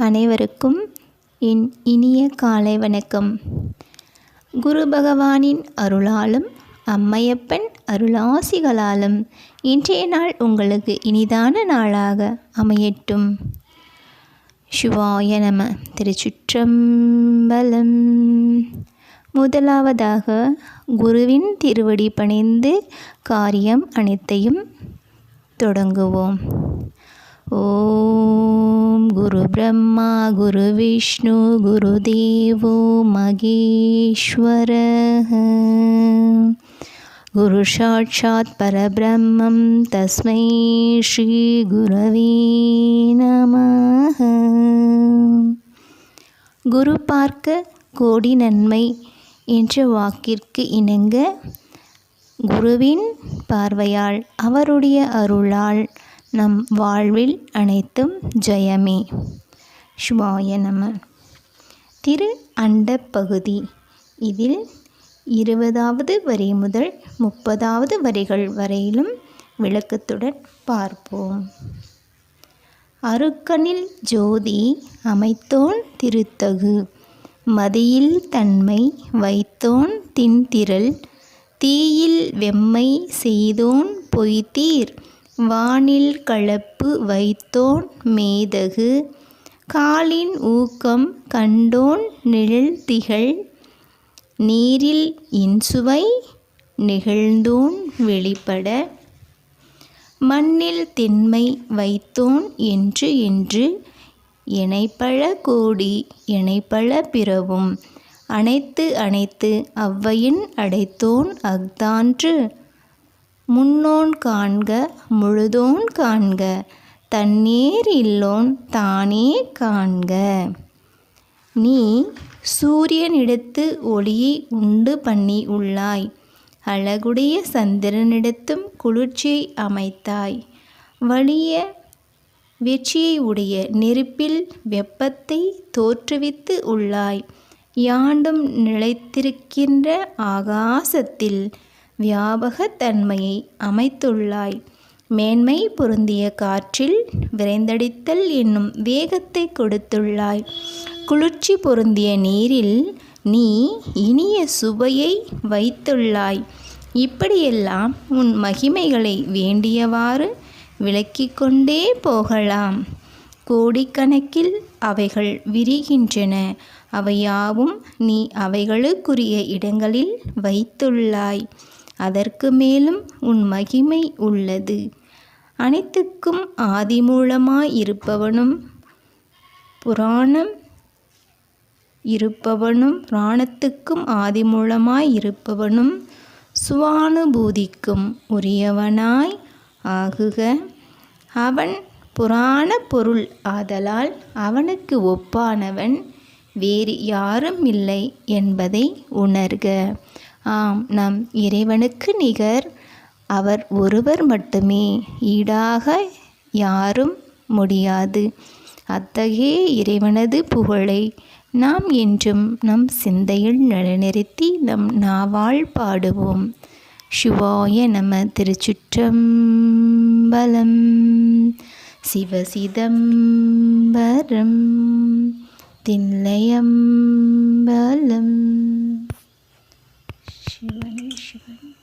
அனைவருக்கும் என் இனிய காலை வணக்கம். குரு பகவானின் அருளாலும் அம்மையப்பன் அருளாசிகளாலும் இன்றைய நாள் உங்களுக்கு இனிதான நாளாக அமையட்டும். சிவாய நம. திருச்சுற்றம்பலம். முதலாவதாக குருவின் திருவடி பணிந்து காரியம் அனைத்தையும் தொடங்குவோம். ஓ குரு பிரம்மா குரு விஷ்ணு குரு தேவோ மகேஸ்வர. குரு சாட்சாத் பரபிரம்மம் தஸ்மை ஸ்ரீ குரவே நமः குரு பார்க்க கோடி நன்மை என்ற வாக்கிற்கு இணங்க குருவின் பார்வையால் அவருடைய அருளால் நம் வாழ்வில் அனைத்தும் ஜெயமே. சிவாய நம. திரு அண்ட பகுதி. இதில் இருபதாவது வரி முதல் முப்பதாவது வரிகள் வரையிலும் விளக்கத்துடன் பார்ப்போம். அருக்கனில் ஜோதி அமைத்தோன் திருத்தகு. மதியில் தன்மை வைத்தோன் தின்திரள். தீயில் வெம்மை செய்தோன் பொய்தீர் வானில் கலப்பு வைத்தோன் மேதகு காலின் ஊக்கம் கண்டோன் நிழல் திகழ் நீரில் இன்சுவை நிகழ்ந்தோன் வெளிப்பட. மண்ணில் திண்மை வைத்தோன் என்று என்று இணைப்பழ கோடி இணைப்பழ பிறவும். அனைத்து அனைத்து அவ்வையின் அடைத்தோன் அஃதான்று. முன்னோன் காண்க முழுதோன் காண்க தண்ணீர் இல்லோன் தானே காண்க. நீ சூரியனிடத்து ஒளியை உண்டு பண்ணி உள்ளாய். அழகுடைய சந்திரனிடத்தும் குளிர்ச்சியை அமைத்தாய். வலிய வெற்றியை உடைய நெருப்பில் வெப்பத்தை தோற்றுவித்து உள்ளாய். யாண்டும் நிலைத்திருக்கின்ற ஆகாசத்தில் வியாபகத்தன்மையை அமைத்துள்ளாய். மேன்மை பொருந்திய காற்றில் விரைந்தடித்தல் என்னும் வேகத்தை கொடுத்துள்ளாய். குளிர்ச்சி பொருந்திய நீரில் நீ இனிய சுவையை வைத்துள்ளாய். இப்படியெல்லாம் உன் மகிமைகளை வேண்டியவாறு விளக்கிக் கொண்டே போகலாம். கோடிக்கணக்கில் அவைகள் விரிகின்றன. அவையாவும் நீ அவைகளுக்குரிய இடங்களில் வைத்துள்ளாய். அதற்கு மேலும் உன் மகிமை உள்ளது. அனைத்துக்கும் ஆதிமூலமாயிருப்பவனும் புராணம் இருப்பவனும் புராணத்துக்கும் ஆதிமூலமாயிருப்பவனும் சுவானுபூதிக்கும் உரியவனாய் ஆகுக. அவன் புராண பொருள் ஆதலால் அவனுக்கு ஒப்பானவன் வேறு யாரும் இல்லை என்பதை உணர்க. ஆம் நம் இறைவனுக்கு நிகர் அவர் ஒருவர் மட்டுமே. ஈடாக யாரும் முடியாது. அத்தகைய இறைவனது புகழை நாம் என்றும் நம் சிந்தையில் நிலைநிறுத்தி நம் நாவால் பாடுவோம். சிவாய நம திருச்சுற்றம்பலம். சிவசிதம்பரம். தில்லையம்பலம். thing.